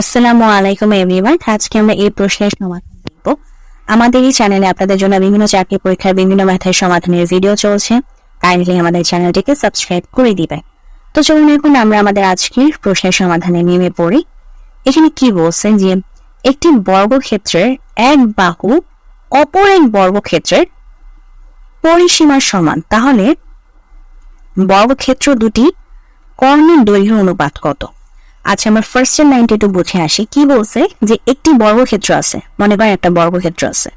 আসসালামু আলাইকুম এভরিওয়ান আজকে আমরা এই প্রশ্নের সমাধান দেখব আমাদের এই চ্যানেলে আপনাদের জন্য বিভিন্ন চাকরি পরীক্ষার বিভিন্ন ম্যাথের সমাধানের ভিডিও চলছে। কাইন্ডলি আমাদের চ্যানেলটিকে সাবস্ক্রাইব করে দিবেন। তো চলুন এখন আমরা আমাদের আজকের প্রশ্নের সমাধানে নেমে পড়ি। এখানে কি বলছে যে, একটি বর্গক্ষেত্রের এক বাহু অপর এক বর্গক্ষেত্রের পরিসীমার সমান। তাহলে বর্গক্ষেত্র দুটি কর্ণের দৈর্ঘ্য অনুপাত কত? আচ্ছা আমরা ফার্স্ট এর নাইনটি টু বুঝে আসি। কি বলছে? যে একটি বর্গক্ষেত্র আছে। মনে করেন একটা বর্গক্ষেত্র আছে।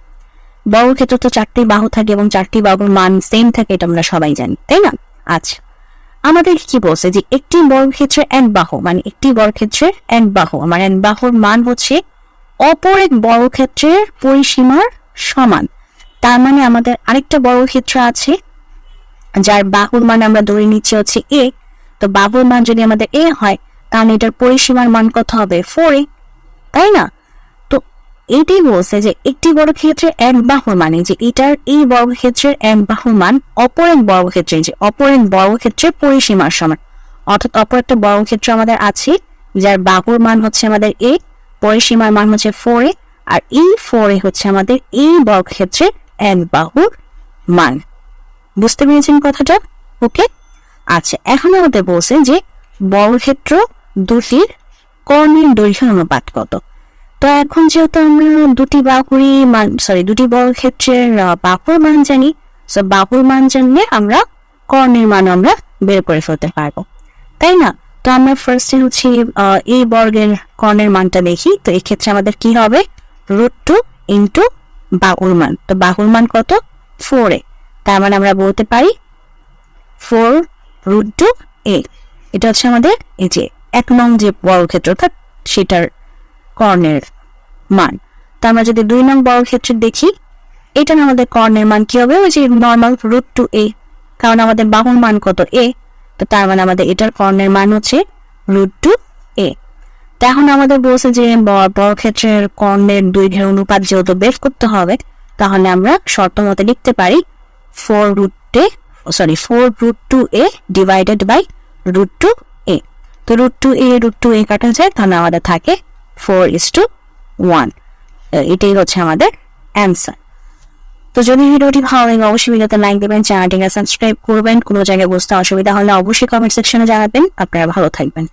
বর্গক্ষেত্র তো চারটি বাহু থাকে এবং চারটি বাহুর মান সেম থাকে এটা আমরা সবাই জানি, তাই না? আচ্ছা আমাদের কি বলছে যে একটি বর্গক্ষেত্রের এক বাহু মানে একটি বর্গক্ষেত্রের এক বাহু, আমার এক বাহুর মান হচ্ছে অপর এক বর্গক্ষেত্রের পরিসীমার সমান। তার মানে আমাদের আরেকটা বর্গক্ষেত্র আছে, যার বাহুর মান আমরা ধরে নিচ্ছি হচ্ছে এ। তো বাহুর মান যদি আমাদের এ হয় তাহলে এটার পরিসীমার মান কত হবে? Four A. তাই না? তো এটাই বলছে যে একটি বর্গক্ষেত্রের এক বাহুর মানে যে এটার এই বর্গক্ষেত্রের এক বাহুর মান অপর এক বর্গক্ষেত্রের যে অপর এক বর্গক্ষেত্রের পরিসীমার সমান। অর্থাৎ অপর একটা বর্গক্ষেত্র আমাদের আছে, যার বাহুর মান হচ্ছে আমাদের এ পরিসীমার মান হচ্ছে ফোর এ, আর এই ফোর এ হচ্ছে আমাদের এই বর্গক্ষেত্রের এক বাহুর মান। বুঝতে পেরেছেন কথাটা? ওকে আচ্ছা এখন আমাদের বলছে যে বর্গক্ষেত্র দুটির কর্ণের দৈর্ঘ্য অনুপাত কত? তো এখন যেহেতু আমরা দুটি বাহুরই মান সরি দুটি বর্গক্ষেত্রের বাহুর মান জানি তো বাহুর মান জানলে আমরা কর্ণের মান আমরা বের করে ফেলতে পারব। তাই না? তো আমরা ফার্স্টে হচ্ছে এই বর্গের কর্ণের মানটা দেখি, তো এক্ষেত্রে আমাদের কি হবে? রুট টু ইন্টু বাহুর মান। তো বাহুর মান কত? Four A. তার মানে আমরা বলতে পারি ফোর রুট টু এ এটা হচ্ছে আমাদের এই যে এক নং যে বর্গক্ষেত্র, অর্থাৎ সেটার কর্ণের মান। তো আমরা যদি দুই নং বর্গক্ষেত্র দেখি, এটা আমাদের কর্ণের মান কি হবে? ওই যে নর্মাল রুট টু এ কারণ আমাদের বাহুর মান কত এ তো তার মানে আমাদের এটার কর্ণের মান হচ্ছে রুট টু এ এখন আমাদের বলছে যে বর্গক্ষেত্রের কর্ণের দৈর্ঘ্যের অনুপাত যেহেতু বের করতে হবে, তাহলে আমরা শর্ত মতে লিখতে পারি four root sorry four root two A divided by root two তো root two A root two A কাটা যায়, তাহলে আমাদের থাকে ফোর ইস টু ওয়ান এটাই হচ্ছে আমাদের অ্যান্সার তো যদি ভিডিওটি ভালো লাগে, অবশ্যই ভিডিওতে লাইক দেবেন চ্যানেলটিকে সাবস্ক্রাইব করবেন। কোনো জায়গায় বুঝতে অসুবিধা হলে অবশ্যই কমেন্ট সেকশনে জানাবেন। আপনারা ভালো থাকবেন।